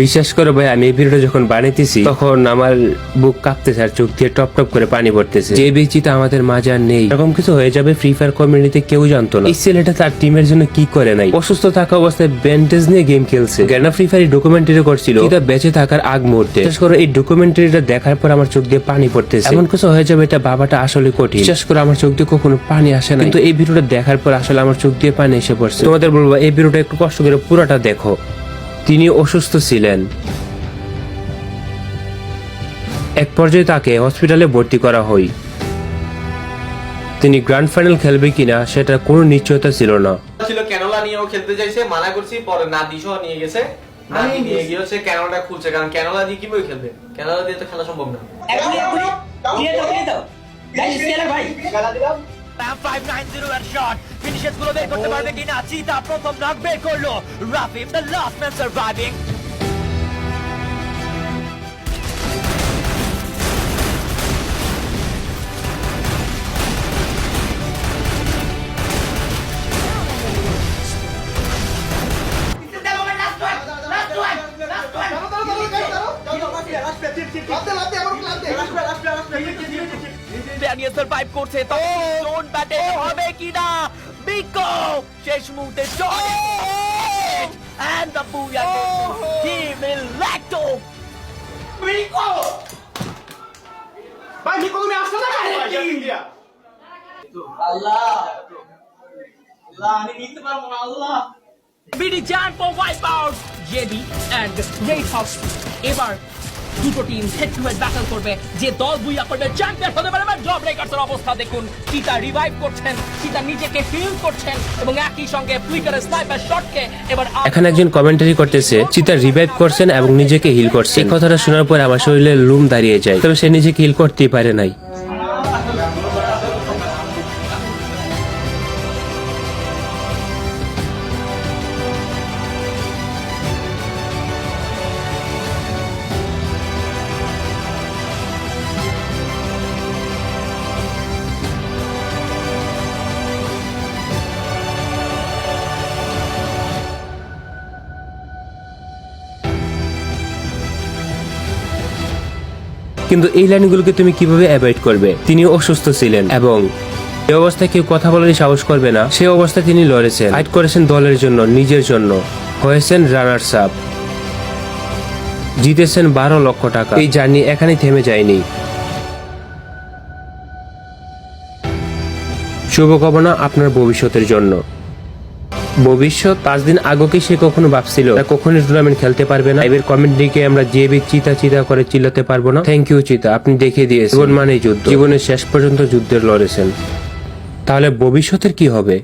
বিশ্বাস করো ভাই, আমি এই ভিডিওটা যখন বানাইতেছি, তখন আমার বুক কাঁপতেছে আর চোখ দিয়ে টপ টপ করে পানি পড়তেছে। যে ব্যক্তিটা আমাদের মাঝে নেই, এরকম কিছু হয়ে যাবে ফ্রি ফায়ার কমিউনিটিতে কেউ জানতো না। এই ছেলেটা তার টিমের জন্য কি করে নাই? অসুস্থ থাকা অবস্থায় ব্যান্ডেজ নিয়ে গেম খেলছে। গ্যানা ফ্রি ফায়ার ডকুমেন্টারি করছিল। এটা বেঁচে থাকার আগ মুহূর্তে। বিশেষ করে, এই ডকুমেন্টারিটা দেখার পর আমার চোখ দিয়ে পানি পড়তেছে। এমন কিছু হয়ে যাবে, এটা বাবাটা আসলে কঠিন। বিশ্বাস করে, আমার চোখ দিয়ে কখনো পানি আসে না কিন্তু এই ভিডিওটা দেখার পর আসলে আমার চোখ দিয়ে পানি এসে পড়ছে। তোমাদের বলব, এই ভিডিওটা একটু কষ্ট করে পুরোটা দেখো। তিনি অসুস্থ ছিলেন। এক পর্যায়ে তাকে হসপিটালে ভর্তি করা হয়। তিনি গ্র্যান্ড ফাইনাল খেলবে কিনা সেটা কোনো নিশ্চয়তা ছিল না। ছিল ক্যানোলা নিয়েও খেলতে চাইছে মানা করছি পরে না দিশও নিয়ে গেছে। নাদি নিয়ে গিয়ে হচ্ছে ক্যানোলাটা খুলছে কারণ ক্যানোলা দিয়ে কীভাবে খেলবে? ক্যানোলা দিয়ে তো খেলা সম্ভব না। এখনই ক্লিয়ার দাও ক্লিয়ার দাও। গাইস স্কেলার ভাই। প্যাম 590 এর শট ফিনিশেসগুলো বের করতে পারবে কিনা? চিতা প্রথম নক বের করল। রাফিম the last man surviving Daniel survive করছে তো জোন ব্যাটে হবে কিনা? বিকো শেষ মুহূর্তে জয় এন্ড দ্য বুয়া টিম ইলেক্টো আল্লাহ! আল্লাহ আমি নিতে পারব না আল্লাহ! BD Chan for wipe out JD and red house এবার দুটো team head to head battle করবে। যে দল দুই করবে চ্যাম্পিয়ন হতে পারে জব ব্রেকার্সের অবস্থা দেখুন। চিতা রিভাইভ করছেন চিতা নিজেকে হিল করছেন এবং একই সঙ্গে ফ্লিকারের স্নাইপার শটকে এবার এখানে একজন কমেন্টারি করতেছে চিতা রিভাইভ করছেন এবং নিজেকে হিল করছে এই কথাটা শোনার পর আমার শরীরে লুম দাঁড়িয়ে যায়, তবে সে নিজেকে হিল করতেই পারে নাই। কিন্তু এই লাইনগুলোকে তুমি কীভাবে অ্যাভয়েড করবে? তিনি অসুস্থ ছিলেন এবং এই অবস্থায় কেউ কথা বলারই সাহস করবে না। সেই অবস্থায় তিনি লড়েছেন। ফাইট করেছেন দলের জন্য, নিজের জন্য। হয়েছেন রানার্স আপ জিতেছেন বারো লক্ষ টাকা। এই জার্নি এখানেই থেমে যায়নি। শুভকামনা আপনার ভবিষ্যতের জন্য। ভবিষ্যৎ পাঁচ দিন আগে সে কখনো ভাবছিল? কখনো টুর্নামেন্ট খেলতে পারবে না? এবার কমেন্ট দিকে আমরা যে বি চিতা চিতা করে চিল্লাতে পারব না। থ্যাংক ইউ চিতা। আপনি দেখিয়ে দিয়েছেন। জীবন মানে যুদ্ধ। জীবনের শেষ পর্যন্ত যুদ্ধের লড়েছেন। তাহলে ভবিষ্যতের কি হবে?